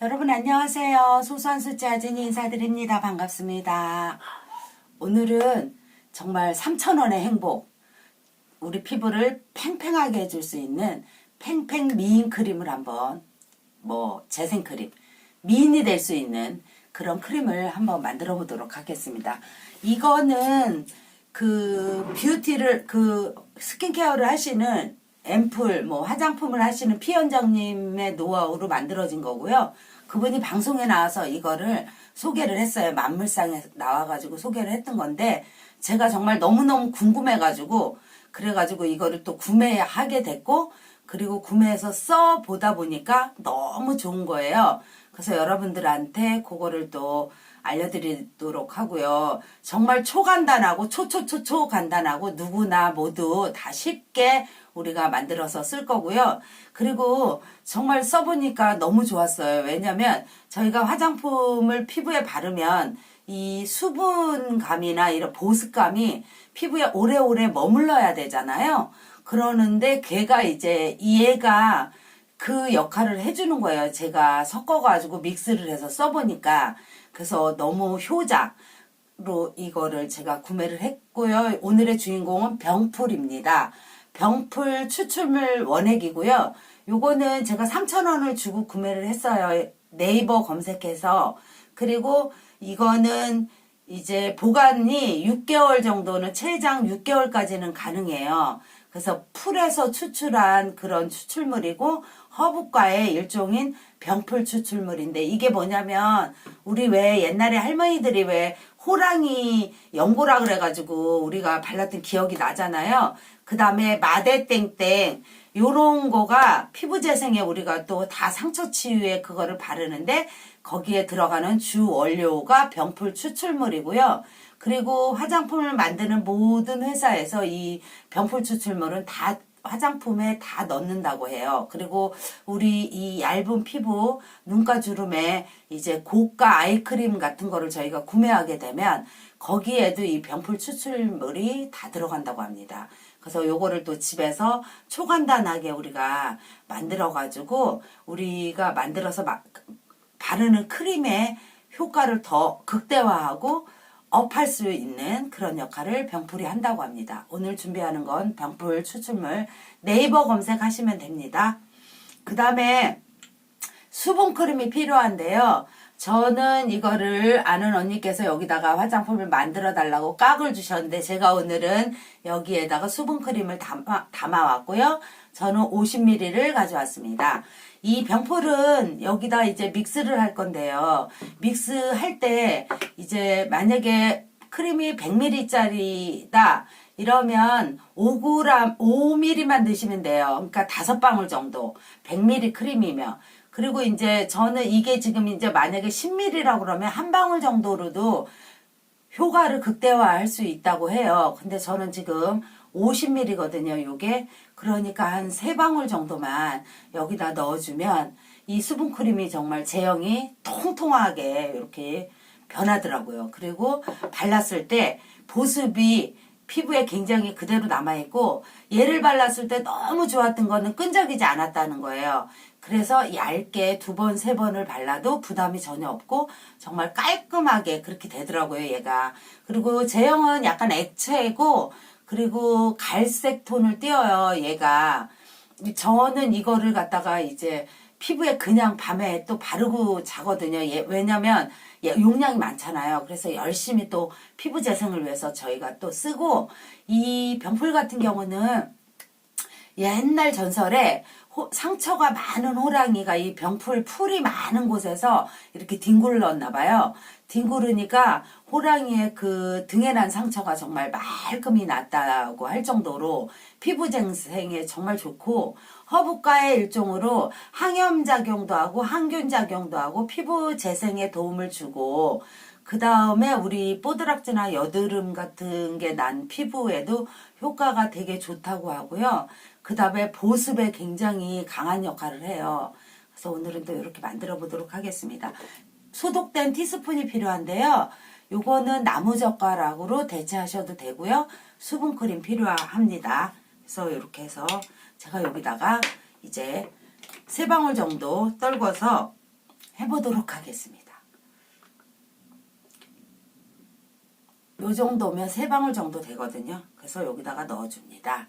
여러분 안녕하세요. 소소한 숫자 아진이 인사드립니다. 반갑습니다. 오늘은 정말 3,000원의 행복, 우리 피부를 팽팽하게 해줄 수 있는 팽팽 미인 크림을 한번 뭐 재생 크림, 미인이 될 수 있는 그런 크림을 한번 만들어 보도록 하겠습니다. 이거는 그 뷰티를 그 스킨케어를 하시는 앰플 뭐 화장품을 하시는 피원장님의 노하우로 만들어진 거고요. 그분이 방송에 나와서 이거를 소개를 했어요. 만물상에 나와가지고 소개를 했던 건데 제가 정말 너무너무 궁금해가지고 그래가지고 이거를 또 구매하게 됐고 그리고 구매해서 써 보다 보니까 너무 좋은 거예요. 그래서 여러분들한테 그거를 또 알려드리도록 하고요. 정말 초간단하고 초초초초 간단하고 누구나 모두 다 쉽게 우리가 만들어서 쓸 거고요. 그리고 정말 써보니까 너무 좋았어요. 왜냐면 저희가 화장품을 피부에 바르면 이 수분감이나 이런 보습감이 피부에 오래오래 머물러야 되잖아요. 그러는데 걔가 이제 얘가 그 역할을 해주는 거예요. 제가 섞어가지고 믹스를 해서 써보니까. 그래서 너무 효자로 이거를 제가 구매를 했고요. 오늘의 주인공은 병풀입니다. 병풀 추출물 원액이고요. 요거는 제가 3,000원을 주고 구매를 했어요. 네이버 검색해서. 그리고 이거는 이제 보관이 6개월 정도는 최장 6개월까지는 가능해요. 그래서 풀에서 추출한 그런 추출물이고 허브과의 일종인 병풀 추출물인데 이게 뭐냐면 우리 왜 옛날에 할머니들이 왜 호랑이 연고라 그래가지고 우리가 발랐던 기억이 나잖아요. 그 다음에 마대땡땡 요런 거가 피부 재생에 우리가 또 다 상처 치유에 그거를 바르는데 거기에 들어가는 주 원료가 병풀 추출물이고요. 그리고 화장품을 만드는 모든 회사에서 이 병풀 추출물은 다 화장품에 다 넣는다고 해요. 그리고 우리 이 얇은 피부, 눈가 주름에 이제 고가 아이크림 같은 거를 저희가 구매하게 되면 거기에도 이 병풀 추출물이 다 들어간다고 합니다. 그래서 요거를 또 집에서 초간단하게 우리가 만들어 가지고 우리가 만들어서 막 바르는 크림의 효과를 더 극대화하고 업할 수 있는 그런 역할을 병풀이 한다고 합니다. 오늘 준비하는 건 병풀 추출물 네이버 검색하시면 됩니다. 그 다음에 수분 크림이 필요한데요. 저는 이거를 아는 언니께서 여기다가 화장품을 만들어 달라고 깍을 주셨는데 제가 오늘은 여기에다가 수분 크림을 담아, 담아왔고요. 저는 50ml를 가져왔습니다. 이 병풀은 여기다 이제 믹스를 할 건데요. 믹스 할 때 이제 만약에 크림이 100ml짜리다 이러면 5g, 5ml만 넣으시면 돼요. 그러니까 5방울 정도. 100ml 크림이면. 그리고 이제 저는 이게 지금 이제 만약에 10ml라고 그러면 한 방울 정도로도 효과를 극대화할 수 있다고 해요. 근데 저는 지금 50ml거든요, 요게. 그러니까 한 세 방울 정도만 여기다 넣어주면 이 수분 크림이 정말 제형이 통통하게 이렇게 변하더라고요. 그리고 발랐을 때 보습이 피부에 굉장히 그대로 남아있고 얘를 발랐을 때 너무 좋았던 거는 끈적이지 않았다는 거예요. 그래서 얇게 두 번, 세 번을 발라도 부담이 전혀 없고 정말 깔끔하게 그렇게 되더라고요, 얘가. 그리고 제형은 약간 액체고 그리고 갈색 톤을 띄어요, 얘가. 저는 이거를 갖다가 이제 피부에 그냥 밤에 또 바르고 자거든요. 얘, 왜냐면 얘 용량이 많잖아요. 그래서 열심히 또 피부 재생을 위해서 저희가 또 쓰고 이 병풀 같은 경우는 옛날 전설에 호- 상처가 많은 호랑이가 이 병풀 풀이 많은 곳에서 이렇게 뒹굴렀나 봐요. 뒹구르니까 호랑이의 그 등에 난 상처가 정말 말끔히 낫다고 할 정도로 피부 재생에 정말 좋고 허브과의 일종으로 항염 작용도 하고 항균 작용도 하고 피부 재생에 도움을 주고 그 다음에 우리 뽀드락지나 여드름 같은 게 난 피부에도 효과가 되게 좋다고 하고요. 그 다음에 보습에 굉장히 강한 역할을 해요. 그래서 오늘은 또 이렇게 만들어 보도록 하겠습니다. 소독된 티스푼이 필요한데요. 요거는 나무젓가락으로 대체하셔도 되고요. 수분크림 필요합니다. 그래서 이렇게 해서 제가 여기다가 이제 세 방울 정도 떨궈서 해보도록 하겠습니다. 요 정도면 세 방울 정도 되거든요. 그래서 여기다가 넣어줍니다.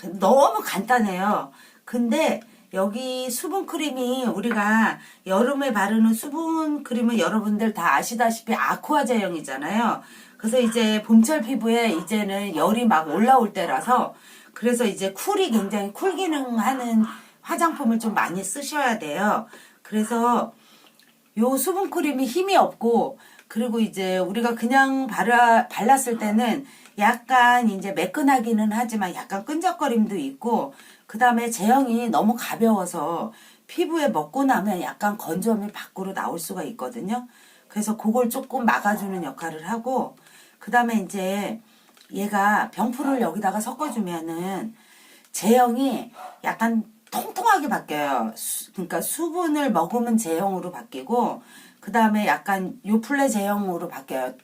그 너무 간단해요. 근데 여기 수분 크림이 우리가 여름에 바르는 수분 크림은 여러분들 다 아시다시피 아쿠아 제형이잖아요. 그래서 이제 봄철 피부에 이제는 열이 막 올라올 때라서 그래서 이제 쿨이 굉장히 쿨 기능하는 화장품을 좀 많이 쓰셔야 돼요. 그래서 요 수분 크림이 힘이 없고 그리고 이제 우리가 그냥 발라, 발랐을 때는 약간 이제 매끈하기는 하지만 약간 끈적거림도 있고 그 다음에 제형이 너무 가벼워서 피부에 먹고 나면 약간 건조함이 밖으로 나올 수가 있거든요. 그래서 그걸 조금 막아주는 역할을 하고 그 다음에 이제 얘가 병풀을 여기다가 섞어주면은 제형이 약간 통통하게 바뀌어요. 수- 그러니까 수분을 머금은 제형으로 바뀌고 그 다음에 약간 요플레 제형으로 바뀌어요.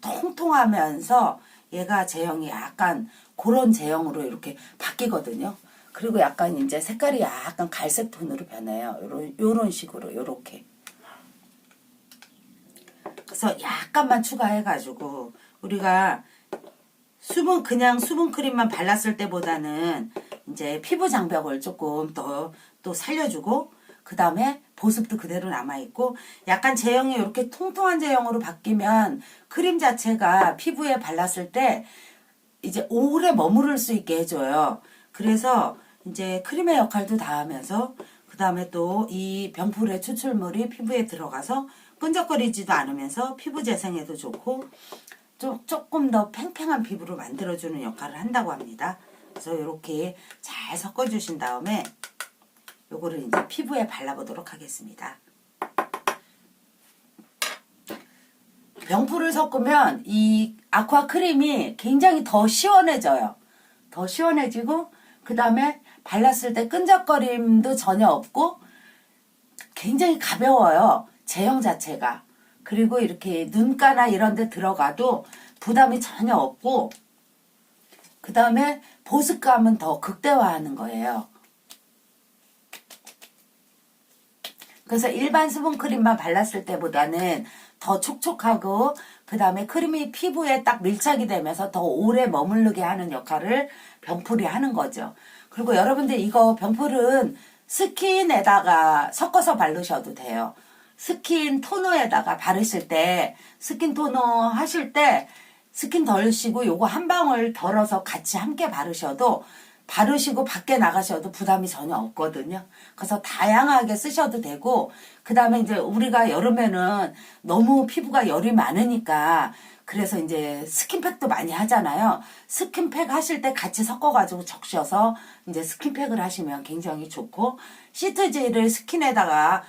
통통하면서 얘가 제형이 약간 그런 제형으로 이렇게 바뀌거든요. 그리고 약간 이제 색깔이 약간 갈색 톤으로 변해요. 요런, 요런 식으로 요렇게. 그래서 약간만 추가해가지고 우리가 수분 그냥 수분 크림만 발랐을 때보다는 이제 피부 장벽을 조금 더 또 살려주고 그 다음에 보습도 그대로 남아 있고 약간 제형이 이렇게 통통한 제형으로 바뀌면 크림 자체가 피부에 발랐을 때 이제 오래 머무를 수 있게 해줘요. 그래서 이제 크림의 역할도 다 하면서 그 다음에 또 이 병풀의 추출물이 피부에 들어가서 끈적거리지도 않으면서 피부 재생에도 좋고 좀 조금 더 팽팽한 피부로 만들어주는 역할을 한다고 합니다. 그래서 이렇게 잘 섞어주신 다음에 요거를 이제 피부에 발라보도록 하겠습니다. 병풀을 섞으면 이 아쿠아 크림이 굉장히 더 시원해져요. 더 시원해지고 그 다음에 발랐을 때 끈적거림도 전혀 없고 굉장히 가벼워요. 제형 자체가. 그리고 이렇게 눈가나 이런 데 들어가도 부담이 전혀 없고 그 다음에 보습감은 더 극대화하는 거예요. 그래서 일반 수분 크림만 발랐을 때보다는 더 촉촉하고 그 다음에 크림이 피부에 딱 밀착이 되면서 더 오래 머무르게 하는 역할을 병풀이 하는 거죠. 그리고 여러분들 이거 병풀은 스킨에다가 섞어서 바르셔도 돼요. 스킨 토너에다가 바르실 때 스킨 토너 하실 때 스킨 덜시고 요거 한 방울 덜어서 같이 함께 바르셔도 바르시고 밖에 나가셔도 부담이 전혀 없거든요. 그래서 다양하게 쓰셔도 되고, 그 다음에 이제 우리가 여름에는 너무 피부가 열이 많으니까, 그래서 이제 스킨팩도 많이 하잖아요. 스킨팩 하실 때 같이 섞어가지고 적셔서 이제 스킨팩을 하시면 굉장히 좋고, 시트젤을 스킨에다가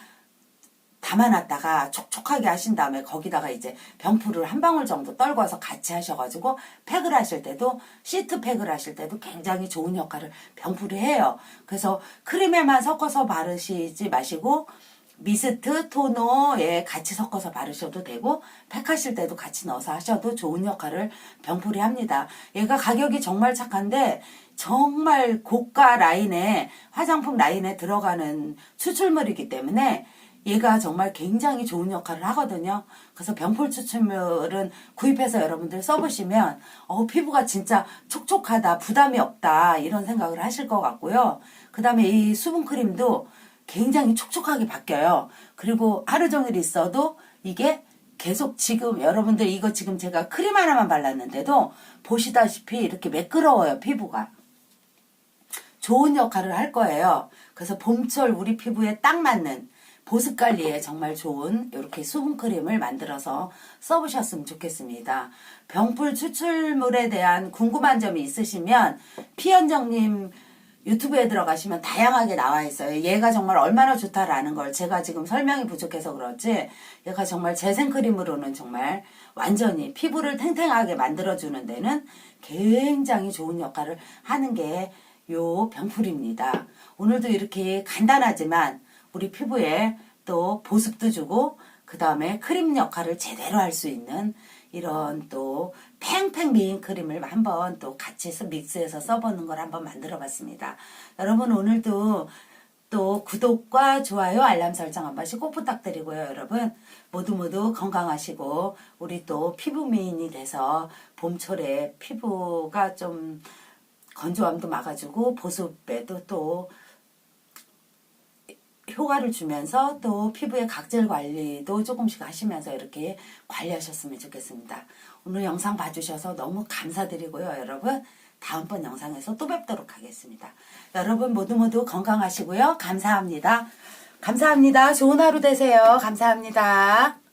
담아놨다가 촉촉하게 하신 다음에 거기다가 이제 병풀을 한 방울 정도 떨궈서 같이 하셔가지고 팩을 하실 때도 시트 팩을 하실 때도 굉장히 좋은 역할을 병풀이 해요. 그래서 크림에만 섞어서 바르시지 마시고 미스트, 토너에 같이 섞어서 바르셔도 되고 팩하실 때도 같이 넣어서 하셔도 좋은 역할을 병풀이 합니다. 얘가 가격이 정말 착한데 정말 고가 라인에 화장품 라인에 들어가는 추출물이기 때문에 얘가 정말 굉장히 좋은 역할을 하거든요. 그래서 병풀 추출물은 구입해서 여러분들 써보시면 어, 피부가 진짜 촉촉하다, 부담이 없다 이런 생각을 하실 것 같고요. 그 다음에 이 수분 크림도 굉장히 촉촉하게 바뀌어요. 그리고 하루 종일 있어도 이게 계속 지금 여러분들 이거 지금 제가 크림 하나만 발랐는데도 보시다시피 이렇게 매끄러워요 피부가. 좋은 역할을 할 거예요. 그래서 봄철 우리 피부에 딱 맞는 보습 관리에 정말 좋은 이렇게 수분 크림을 만들어서 써보셨으면 좋겠습니다. 병풀 추출물에 대한 궁금한 점이 있으시면 피현정님 유튜브에 들어가시면 다양하게 나와 있어요. 얘가 정말 얼마나 좋다라는 걸 제가 지금 설명이 부족해서 그렇지 얘가 정말 재생크림으로는 정말 완전히 피부를 탱탱하게 만들어주는 데는 굉장히 좋은 역할을 하는 게 요 병풀입니다. 오늘도 이렇게 간단하지만 우리 피부에 또 보습도 주고 그 다음에 크림 역할을 제대로 할 수 있는 이런 또 팽팽 미인 크림을 한번 또 같이 해서 믹스해서 써보는 걸 한번 만들어 봤습니다. 여러분 오늘도 또 구독과 좋아요, 알람 설정 한 번씩 꼭 부탁드리고요, 여러분. 모두 모두 건강하시고, 우리 또 피부 미인이 돼서 봄철에 피부가 좀 건조함도 막아주고, 보습에도 또 효과를 주면서 또 피부의 각질 관리도 조금씩 하시면서 이렇게 관리하셨으면 좋겠습니다. 오늘 영상 봐주셔서 너무 감사드리고요, 여러분. 다음번 영상에서 또 뵙도록 하겠습니다. 여러분 모두 모두 건강하시고요. 감사합니다. 감사합니다. 좋은 하루 되세요. 감사합니다.